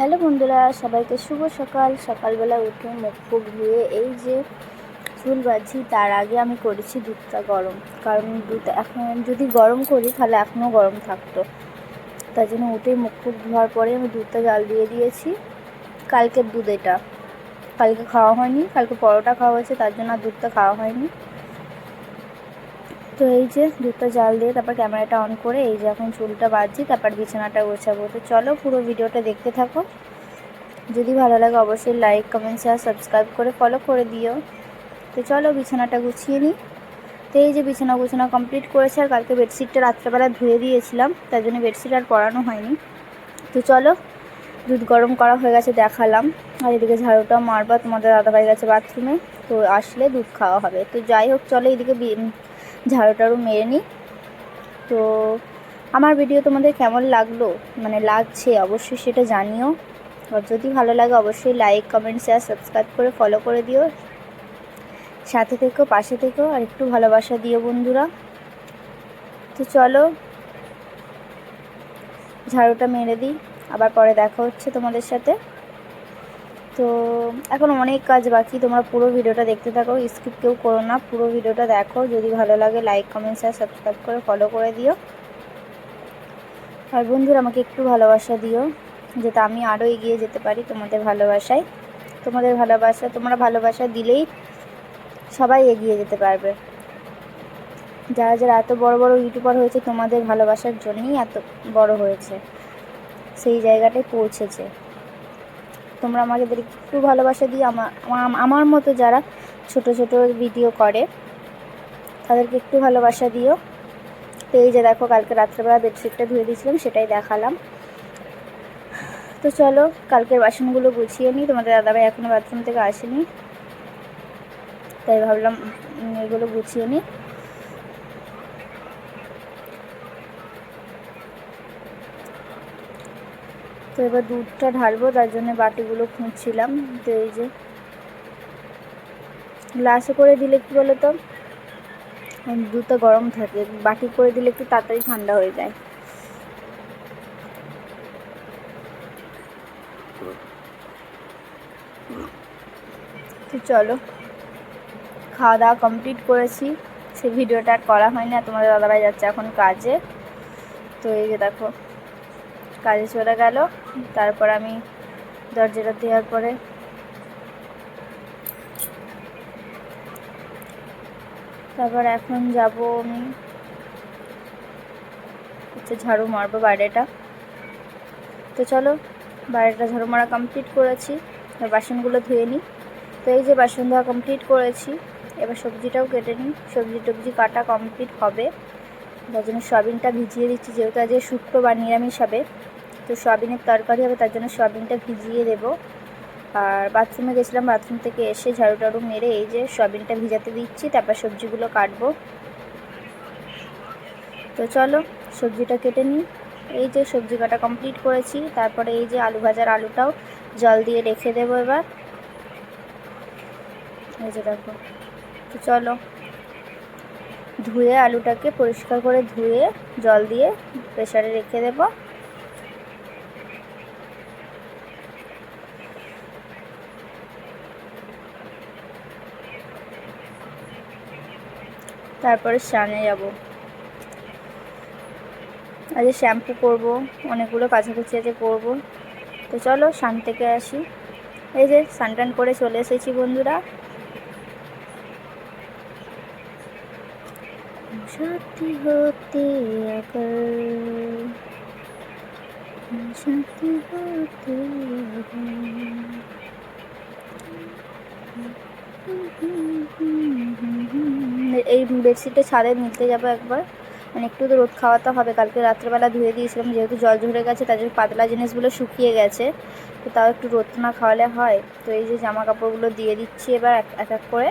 Hello বন্ধুরা, সবাইকে শুভ সকাল। সকালবেলা উঠে মুখ ফুক ধুয়ে এই যে চুল বাঁধছি, তার আগে আমি করেছি দুধটা গরম। কারণ দুধ এখন যদি গরম করি, তাহলে এখনও গরম থাকতো। তার জন্য উঠে মুখ ফুক ধোয়ার পরে আমি দুধটা জাল দিয়ে দিয়েছি। কালকের দুধ এটা। কালকে খাওয়া হয়নি, কালকে পরোটা খাওয়া হয়েছে, তার জন্য আর দুধটা খাওয়া হয়নি। তো এই যে দুধটা জাল দিয়ে তারপর ক্যামেরাটা অন করে এই যে এখন চুলটা বাঁধছি, তারপর বিছানাটা গোছাবো। তো চলো পুরো ভিডিওটা দেখতে থাকো। যদি ভালো লাগে অবশ্যই লাইক কমেন্ট শেয়ার সাবস্ক্রাইব করে ফলো করে দিও। তো চলো বিছানাটা গুছিয়ে নিই। তো এই যে বিছানা গুছানো কমপ্লিট করেছে আর কালকে বেডশিটটা রাত্রেবেলা ধুয়ে দিয়েছিলাম, তার জন্য বেডশিট আর পরানো হয়নি। তো চলো দুধ গরম করা হয়ে গেছে দেখালাম। আর এদিকে ঝাড়ুটা মারবা, তোমাদের দাদাভাই গেছে বাথরুমে তো আসলে দুধ খাওয়া হবে। তো যাই হোক, চলো এদিকে ঝাড়ু টাড়ু মেরে নিই। তো আমার ভিডিও তোমাদের কেমন লাগল? মানে লাগছে, অবশ্যই সেটা জানিও। আর যদি ভালো লাগে, অবশ্যই লাইক কমেন্ট শেয়ার সাবস্ক্রাইব করে ফলো করে দিও। সাথে থেকেও, পাশে থেকেও আর একটু ভালোবাসা দিও বন্ধুরা। তো চলো, ঝাড়ুটা মেরে দিই। আবার পরে দেখা হচ্ছে তোমাদের সাথে। তো এখন অনেক কাজ বাকি, তোমরা পুরো ভিডিওটা দেখতে থাকো স্কিপ কেউ করো না, পুরো ভিডিওটা দেখো, যদি ভালো লাগে লাইক কমেন্ট শেয়ার সাবস্ক্রাইব করে ফলো করে দিও। আর বন্ধুরা, আমাকে একটু ভালোবাসা দিও, যাতে আমি আরও এগিয়ে যেতে পারি তোমাদের ভালোবাসায়। তোমাদের ভালোবাসা, তোমরা ভালোবাসা দিলেই সবাই এগিয়ে যেতে পারবে। যারা যারা এত বড় বড় ইউটিউবার হয়েছে, তোমাদের ভালোবাসার জন্যই এত বড় হয়েছে। সেই জায়গাটায় পৌঁছেছে। তোমরা আমাদের একটু ভালোবাসা দিয়ে আমার আমা- আমার মতো যারা ছোট ছোট ভিডিও করে, তাদেরকে একটু ভালোবাসা দিও। তো এই যে দেখো, কালকে রাত্রেবেলা বেডশিটটা ধুয়ে দিয়েছিলাম, সেটাই দেখালাম। তো চলো, কালকের বাসনগুলো গুছিয়ে নিই। তোমাদের দাদাভাই এখনও বাথরুম থেকে আসেনি। তাই ভাবলাম এগুলো গুছিয়ে নিই। তো এবার দুধটা ঢালবো, তার জন্য বাটিগুলো খুঁজছিলাম। তো এই যে গ্লাসে করে দিলে কি বলো তো দুধটা গরম থাকে, বাটি করে দিলে একটু তাড়াতাড়ি ঠান্ডা হয়ে যায়। তো চলো খাওয়া দাওয়া কমপ্লিট করেছি। সেই ভিডিওটা করা হয়নি তোমাদের দাদাভাই যাচ্ছে এখন কাজে। তো এই যে দেখো। কাজে চলে গেল। তারপর আমি দরজাটা দেওয়ার পরে তারপর এখন যাব আমি হচ্ছে ঝাড়ু মারবো বাইরেটা। তো চলো, বাইরেটা ঝাড়ু মারা কমপ্লিট করেছি। এবার বাসনগুলো ধুয়ে নিই। তো এই যে বাসন ধোয়া কমপ্লিট করেছি, এবার সবজিটাও কেটে নিই। সবজি টবজি কাটা কমপ্লিট হবে। তার জন্য সয়াবিনটা ভিজিয়ে দিচ্ছি, যেহেতু আজকে শুক্রবার নিরামিষ হবে। তো সয়াবিনের তরকারি হবে, তার জন্য সয়াবিনটা ভিজিয়ে দেবো। আর বাথরুমে গেছিলাম, বাথরুম থেকে এসে ঝাড়ু টাড়ু মেরে এই যে সয়াবিনটা ভিজাতে দিচ্ছি, তারপর সবজিগুলো কাটবো। তো চলো, সবজিটা কেটে নিই। এই যে সবজি কাটা কমপ্লিট করেছি, তারপরে এই যে আলু ভাজার আলুটাও জল দিয়ে রেখে দেবো এবার। এই যে দেখো, তো চলো। ধুয়ে আলুটাকে পরিষ্কার করে ধুয়ে জল দিয়ে প্রেসারে রেখে দেবো। তারপরে স্নানে যাব। আজকে শ্যাম্পু করব, অনেকগুলো কাছাকাছি আছে করব। তো চলো স্নান থেকে আসি। এই যে স্নান করে চলে এসেছি বন্ধুরা। সাথী হতে সাথী হতে। এই বেডশিটটা ছাদে নিতে যাব একবার। মানে একটু তো রোদ খাওয়াতে হবে, কালকে রাত্রেবেলা ধুয়ে দিয়েছিলাম, যেহেতু জল ঝরে গেছে জন্য পাতলা জিনিসগুলো শুকিয়ে গেছে। তো তাও একটু রোদ না খাওয়ালে হয়। তো এই যে জামা কাপড়গুলো দিয়ে দিচ্ছি এবার এক এক করে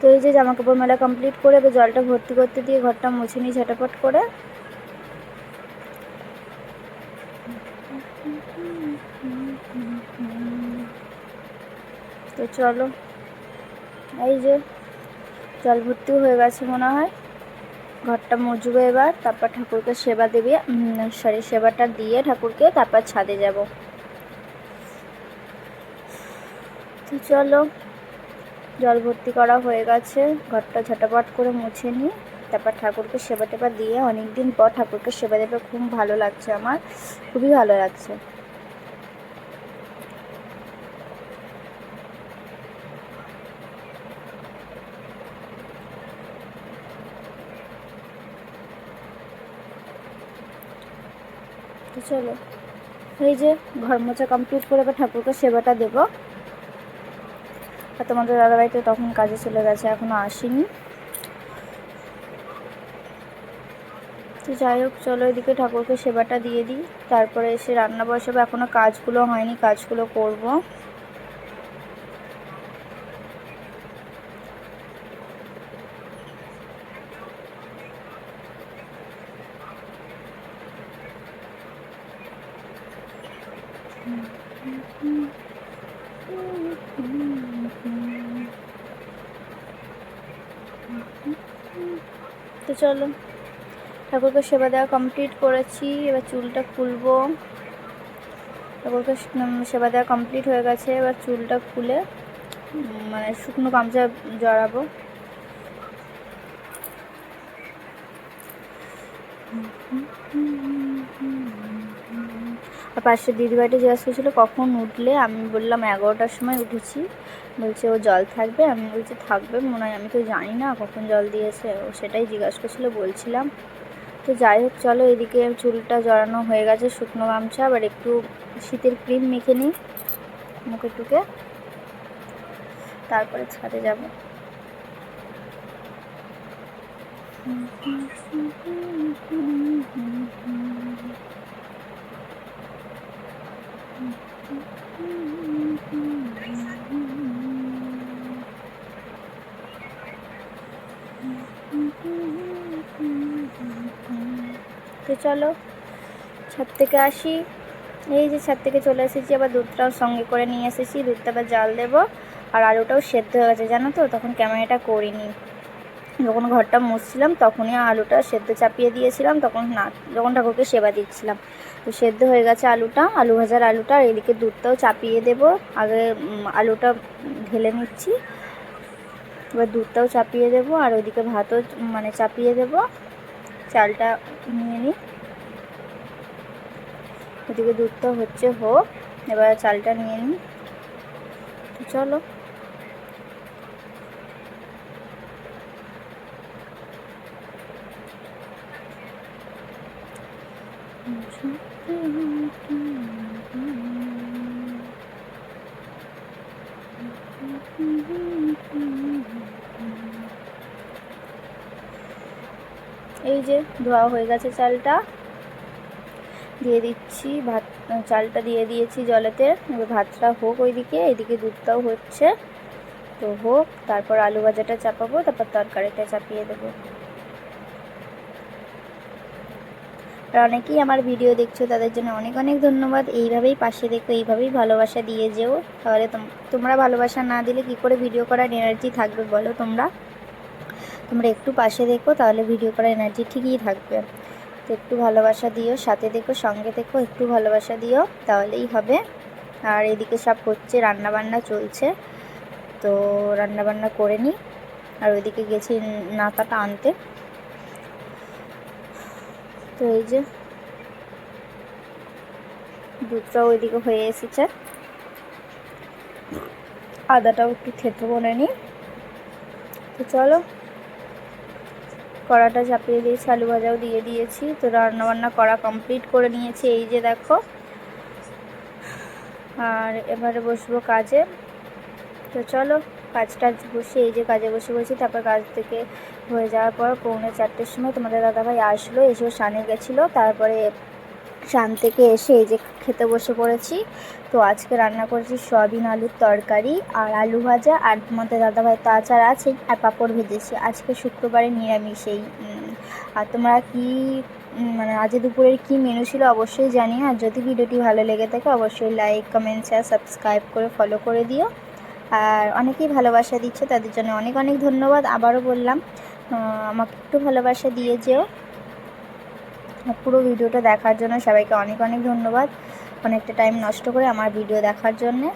তো এই যে জামা কাপড় মেলা কমপ্লিট করে জলটা ভর্তি করতে দিয়ে ঘরটা মুছে নিই ঝটাপট করে। তো চলো, এই যে জল ভর্তিও হয়ে গেছে মনে হয়। ঘরটা মজবো এবার, তারপর ঠাকুরকে সেবা দেবে সরি সেবাটা দিয়ে ঠাকুরকে তারপর ছাদে যাব। তো চলো। জল ভর্তি করা হয়ে গেছে। ঘরটা ঝটাপট করে মুছে নিই। তারপর ঠাকুরকে সেবা টেবা দিয়ে অনেক দিন পর ঠাকুরকে সেবা দেবে। খুব ভালো লাগছে আমার। খুবই ভালো লাগছে। চলো, এই যে ঘর মোছা কমপ্লিট করে ঠাকুরকে সেবাটা দেব। আর তোমাদের দাদাভাই তো তখন কাজে চলে গেছে, এখনও আসেনি। তো যাই হোক, চলো এদিকে ঠাকুরকে সেবাটা দিয়ে দিই। তারপরে এসে রান্না বসাবো। এখনও কাজগুলো হয়নি, কাজগুলো করব। তো চলো। ঠাকুরকে সেবা দেওয়া কমপ্লিট করেছি, এবার চুলটা খুলবো। ঠাকুরকে সেবা দেওয়া কমপ্লিট হয়ে গেছে, এবার চুলটা খুলে মানে শুকনো গামছা জড়াবো। পাশে দিদিভাইটা জিজ্ঞাসা করছিল, কখন উঠলে? আমি বললাম, এগারোটার সময় উঠেছি। বলছে, ও জল থাকবে? আমি বলছি, থাকবে। মনে হয়, আমি তো জানি না কখন জল দিয়েছে। ও সেটাই জিজ্ঞাসা করছিল, বলছিলাম। তো যাই হোক, চলো এদিকে চুলটা জড়ানো হয়ে গেছে শুকনো গামছা আবার একটু শীতের ক্রিম মেখে নিই মুখে টুকে। তারপরে ছাদে যাব। তো চলো, ছাদ থেকে আসি। এই যে ছাদ থেকে চলে এসেছি, আবার দুধটাও সঙ্গে করে নিয়ে এসেছি। দুধটা আবার জাল দেবো। আর আলুটাও সেদ্ধ হয়ে গেছে, জানো তো? তখন ক্যামেরাটা করিনি। যখন ঘরটা মুছছিলাম, তখনই আলুটা সেদ্ধ চাপিয়ে দিয়েছিলাম। তখন না, যখন ঠাকুরকে সেবা দিচ্ছিলাম। তো সেদ্ধ হয়ে গেছে আলুটা, আলু ভাজার আলুটা, আর এদিকে দুধটাও চাপিয়ে দেব। আগে আলুটা ঢেলে নিচ্ছি। এবার দুধটাও চাপিয়ে দেব, আর ওইদিকে ভাতও মানে চাপিয়ে দেব। চালটা নিয়ে নিই। ওদিকে দুধটা হচ্ছে হোক এবার চালটা নিয়ে নিই। চলো। এই যে ধোয়া হয়ে গেছে চালটা। দিয়ে দিচ্ছি ভাত, চালটা দিয়ে দিয়েছি জলেতে। ভাতটা হোক ওইদিকে, এদিকে দুধটাও হচ্ছে। তো হোক, তারপর আলু ভাজাটা চাপাবো, তারপর তরকারিটা চাপিয়ে দেবো। আর অনেকেই আমার ভিডিও দেখছ, তাদের জন্য অনেক অনেক ধন্যবাদ। এইভাবেই পাশে দেখো, এইভাবেই ভালোবাসা দিয়ে যেও। তাহলে তোমরা ভালোবাসা না দিলে কি করে ভিডিও করার এনার্জি থাকবে বলো তোমরা? তোমরা একটু পাশে দেখো, তাহলে ভিডিও করার এনার্জি ঠিকই থাকবে। তো একটু ভালোবাসা দিও, সাথে দেখো, সঙ্গে দেখো, একটু ভালোবাসা দিও, তাহলেই হবে। আর এদিকে সব হচ্ছে, রান্নাবান্না চলছে। তো রান্নাবান্না করে নিই আর ওইদিকে গেছি নাতাটা আনতে। তো এই যে দুধটা ওইদিকে হয়ে এসেছে। আদাটাও একটু থেতো করে নিই তো চলো কড়াটা চাপিয়ে দিয়েছি, আলু ভাজাও দিয়ে দিয়েছি। তো রান্না বান্না করা কমপ্লিট করে নিয়েছি, এই যে দেখো। আর এবারে বসবো কাজে। তো চলো, কাজটা বসে, এই যে কাজে বসে বসি, তারপর কাজ থেকে হয়ে যাওয়ার পর পৌনে চারটের সময় তোমাদের দাদাভাই আসলো, এসেও সানে গেছিল, তারপরে সান থেকে এসে এই যে খেতে বসে পড়েছি। তো আজকে রান্না করেছি সয়াবিন, আলুর তরকারি আর আলু ভাজা। আর তোমাদের দাদাভাই তো আচার আছে আর পাঁপড় ভেজেছি। আজকে শুক্রবারে নিরামিষ এই আর তোমরা কি মানে আজ দুপুরের কী মেনু ছিল অবশ্যই জানি আর যদি ভিডিওটি ভালো লেগে থাকে, অবশ্যই লাইক কমেন্ট শেয়ার সাবস্ক্রাইব করে ফলো করে দিও। আর অনেকেই ভালোবাসা দিচ্ছে, তাদের জন্য অনেক অনেক ধন্যবাদ। আবারও বললাম আমাকে একটু ভালোবাসা দিয়ে যেও। পুরো ভিডিওটা দেখার জন্য সবাইকে অনেক অনেক ধন্যবাদ। অনেকটা টাইম নষ্ট করে আমার ভিডিও দেখার জন্যে।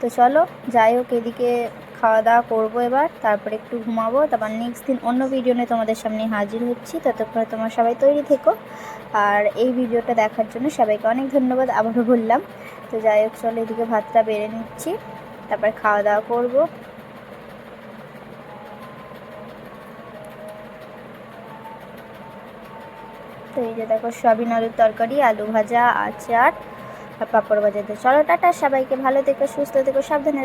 তো চলো, যাই হোক, এদিকে খাওয়া দাওয়া করব এবার, তারপরে একটু ঘুমাবো, তারপর নেক্সট দিন অন্য ভিডিও নিয়ে তোমাদের সামনে হাজির হচ্ছি। ততক্ষণে তোমার সবাই তৈরি থেকো। আর এই ভিডিওটা দেখার জন্য সবাইকে অনেক ধন্যবাদ, আবারও বললাম। তো যাই হোক, চলো এদিকে ভাতটা বেড়ে নিচ্ছি, তারপর খাওয়া দাওয়া করব। এই যে দেখো সয়াবিন আলুর তরকারি, আলু ভাজা, আচার পাঁপড় ভাজা তো চলো, টাটা, সবাইকে ভালো থেকো, সুস্থ থেকো, সাবধানে।